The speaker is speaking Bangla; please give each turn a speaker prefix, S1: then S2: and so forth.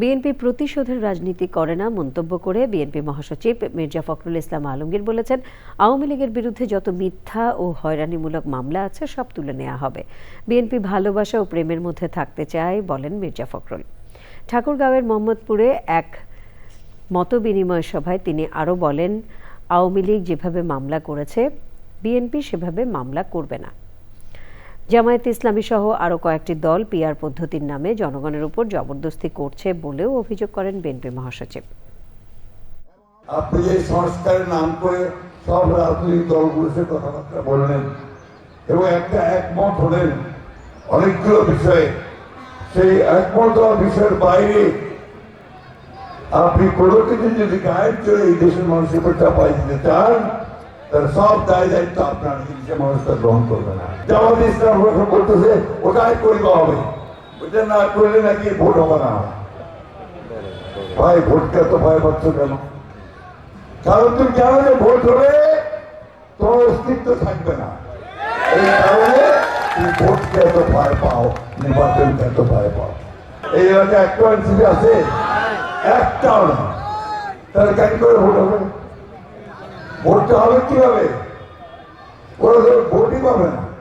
S1: বিএনপি প্রতিশোধের রাজনীতি করে না মন্তব্য করে বিএনপি মহাসচিব মির্জা ফখরুল ইসলাম আলমগীর বলেছেন, আওয়ামী লীগের বিরুদ্ধে যত মিথ্যা ও হয়রানিমূলক মামলা আছে সব তুলে নেওয়া হবে। বিএনপি ভালোবাসা ও প্রেমের মধ্যে থাকতে চায় বলেন মির্জা ফখরুল। ঠাকুরগাঁওয়ের মোহাম্মদপুরে এক মতবিনিময় সভায় তিনি আরও বলেন, আওয়ামী লীগ যেভাবে মামলা করেছে, বিএনপি সেভাবে মামলা করবে না। জামায়াত ইসলামী সহ আরও কয়েকটি দল পিআর পদ্ধতির নামে জনগণের উপর জবরদস্তি করছে বলেও অভিযোগ করেন বিএনপি মহাসচিব।
S2: আপনি যে সংস্কারের নাম করে সব রাজনৈতিক দলগুলোর সাথে কথাবার্তা বললেন এবং একটা একমত হলেন অনেকগুলো বিষয়ে। সেই একমত হওয়া বিষয়ের বাইরে আপনি কোনো কিছু যদি গায়ের চলে এই দেশের মানুষের উপর চাপাই দিতে চান তাহলে সব দায় দায়িত্ব আপনার মানুষ তা গ্রহণ করবে না। জামাত ইসলাম করতেছে, ওটাই করতে হবে। ওটা না করলে নাকি ভোট হবে না। ভাই, ভোটকে এত ভয় পাচ্ছ কেন? কারণ তুমি জানো যে ভোট হলে তোমার অস্তিত্ব থাকবে না। এই কারণে তুমি ভোটকে এত ভয় পাও, নির্বাচনকে এত ভয় পাও। এই এলাকায় একটা এনসিপি আছে, একটাও না। তাহলে কেন করে ভোট হবে? ভোটটা হবে কীভাবে? ওরা ভোটই পাবে না।